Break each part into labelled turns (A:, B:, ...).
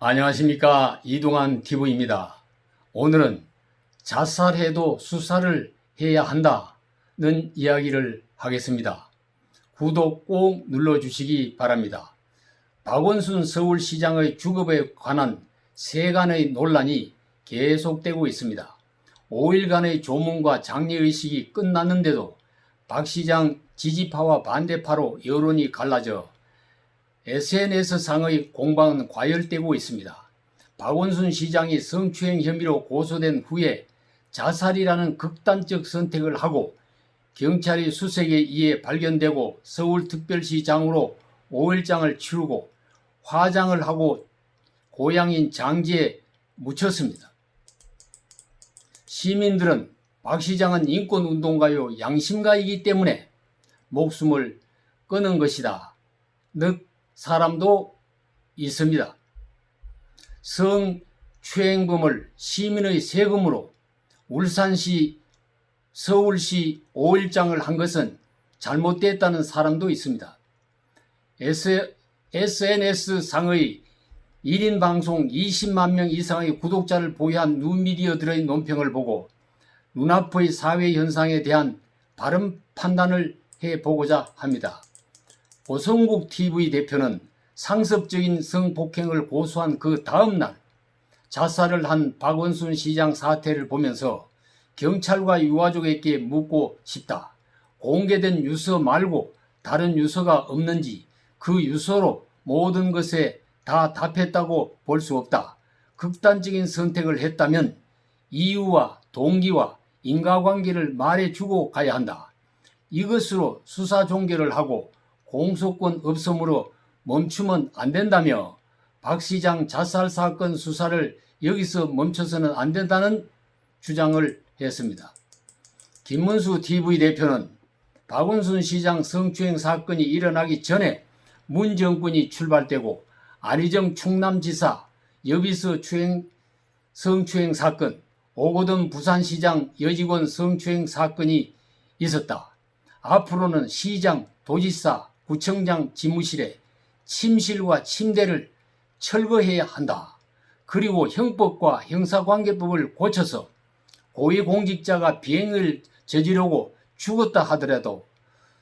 A: 안녕하십니까 이동환 TV입니다. 오늘은 자살해도 수사를 해야 한다는 이야기를 하겠습니다. 구독 꼭 눌러주시기 바랍니다. 박원순 서울시장의 주급에 관한 세간의 논란이 계속되고 있습니다. 5일간의 조문과 장례의식이 끝났는데도 박 시장 지지파와 반대파로 여론이 갈라져 SNS상의 공방은 과열되고 있습니다. 박원순 시장이 성추행 혐의로 고소된 후에 자살이라는 극단적 선택을 하고 경찰이 수색에 의해 발견되고 서울특별시장으로 5일장을 치르고 화장을 하고 고향인 장지에 묻혔습니다. 시민들은 박 시장은 인권운동가요 양심가이기 때문에 목숨을 끊은 것이다. 늑 사람도 있습니다. 성추행범을 시민의 세금으로 울산시, 서울시 5일장을 한 것은 잘못됐다는 사람도 있습니다. SNS상의 1인 방송 20만 명 이상의 구독자를 보유한 뉴미디어들의 논평을 보고 눈앞의 사회 현상에 대한 바른 판단을 해보고자 합니다. 고성국 TV 대표는 상습적인 성폭행을 고소한 그 다음날 자살을 한 박원순 시장 사태를 보면서 경찰과 유가족에게 묻고 싶다. 공개된 유서 말고 다른 유서가 없는지 그 유서로 모든 것에 다 답했다고 볼 수 없다. 극단적인 선택을 했다면 이유와 동기와 인과관계를 말해주고 가야 한다. 이것으로 수사 종결을 하고 공소권 없음으로 멈추면 안 된다며 박 시장 자살 사건 수사를 여기서 멈춰서는 안 된다는 주장을 했습니다. 김문수 TV 대표는 박원순 시장 성추행 사건이 일어나기 전에 문 정권이 출발되고 안희정 충남지사 여비서 추행 성추행 사건, 오고든 부산시장 여직원 성추행 사건이 있었다. 앞으로는 시장, 도지사, 구청장 집무실에 침실과 침대를 철거해야 한다. 그리고 형법과 형사관계법을 고쳐서 고위공직자가 비행을 저지르고 죽었다 하더라도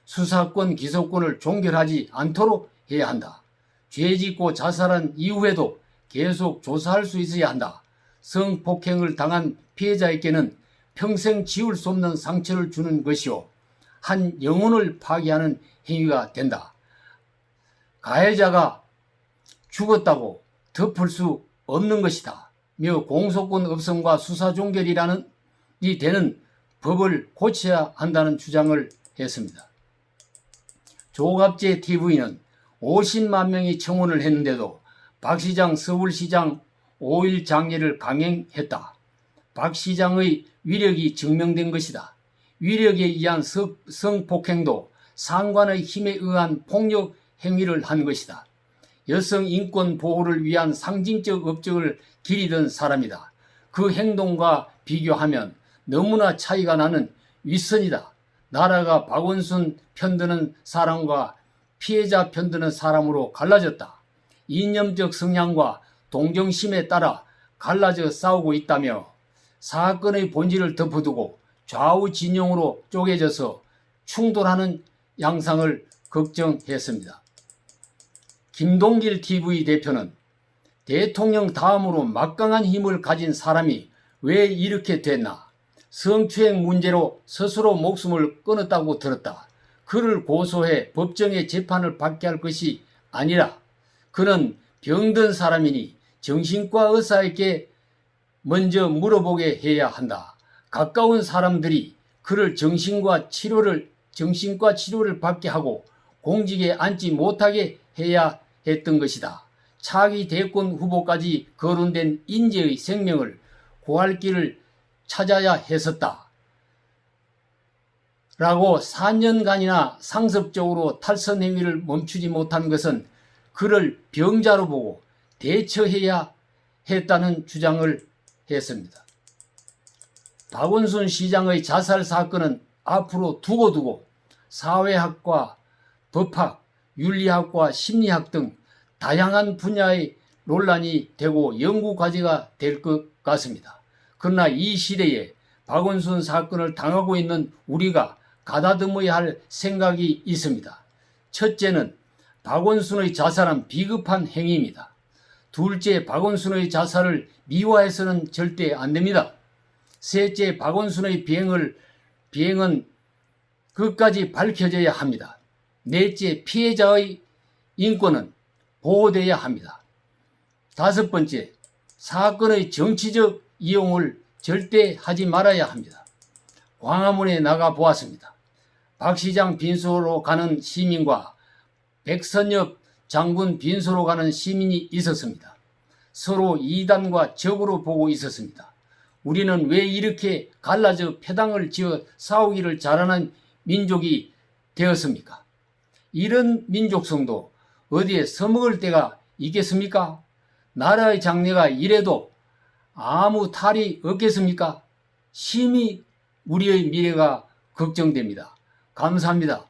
A: 수사권, 기소권을 종결하지 않도록 해야 한다. 죄 짓고 자살한 이후에도 계속 조사할 수 있어야 한다. 성폭행을 당한 피해자에게는 평생 지울 수 없는 상처를 주는 것이요. 한 영혼을 파괴하는 행위가 된다. 가해자가 죽었다고 덮을 수 없는 것이다. 며 공소권 없음과 수사 종결이라는 이 되는 법을 고쳐야 한다는 주장을 했습니다. 조갑재 TV는 50만 명이 청원을 했는데도 박 시장 서울시장 5일 장례를 강행했다. 박 시장의 위력이 증명된 것이다. 위력에 의한 성폭행도 상관의 힘에 의한 폭력 행위를 한 것이다. 여성 인권 보호를 위한 상징적 업적을 기리던 사람이다. 그 행동과 비교하면 너무나 차이가 나는 윗선이다. 나라가 박원순 편드는 사람과 피해자 편드는 사람으로 갈라졌다. 이념적 성향과 동정심에 따라 갈라져 싸우고 있다며 사건의 본질을 덮어두고 좌우 진영으로 쪼개져서 충돌하는 양상을 걱정했습니다. 김동길 TV 대표는 대통령 다음으로 막강한 힘을 가진 사람이 왜 이렇게 됐나? 성추행 문제로 스스로 목숨을 끊었다고 들었다. 그를 고소해 법정에 재판을 받게 할 것이 아니라 그는 병든 사람이니 정신과 의사에게 먼저 물어보게 해야 한다. 가까운 사람들이 그를 정신과 치료를 정신과 치료를 받게 하고 공직에 앉지 못하게 해야 했던 것이다. 차기 대권 후보까지 거론된 인재의 생명을 구할 길을 찾아야 했었다. 라고 4년간이나 상습적으로 탈선 행위를 멈추지 못한 것은 그를 병자로 보고 대처해야 했다는 주장을 했습니다. 박원순 시장의 자살 사건은 앞으로 두고두고 사회학과 법학, 윤리학과 심리학 등 다양한 분야의 논란이 되고 연구 과제가 될 것 같습니다. 그러나 이 시대에 박원순 사건을 당하고 있는 우리가 가다듬어야 할 생각이 있습니다. 첫째는 박원순의 자살은 비급한 행위입니다. 둘째, 박원순의 자살을 미화해서는 절대 안 됩니다. 셋째, 박원순의 비행을, 비행은 끝까지 밝혀져야 합니다. 넷째, 피해자의 인권은 보호되어야 합니다. 다섯 번째, 사건의 정치적 이용을 절대 하지 말아야 합니다. 광화문에 나가 보았습니다. 박 시장 빈소로 가는 시민과 백선엽 장군 빈소로 가는 시민이 있었습니다. 서로 이단과 적으로 보고 있었습니다. 우리는 왜 이렇게 갈라져 패당을 지어 싸우기를 잘하는 민족이 되었습니까? 이런 민족성도 어디에 써먹을 때가 있겠습니까? 나라의 장래가 이래도 아무 탈이 없겠습니까? 심히 우리의 미래가 걱정됩니다. 감사합니다.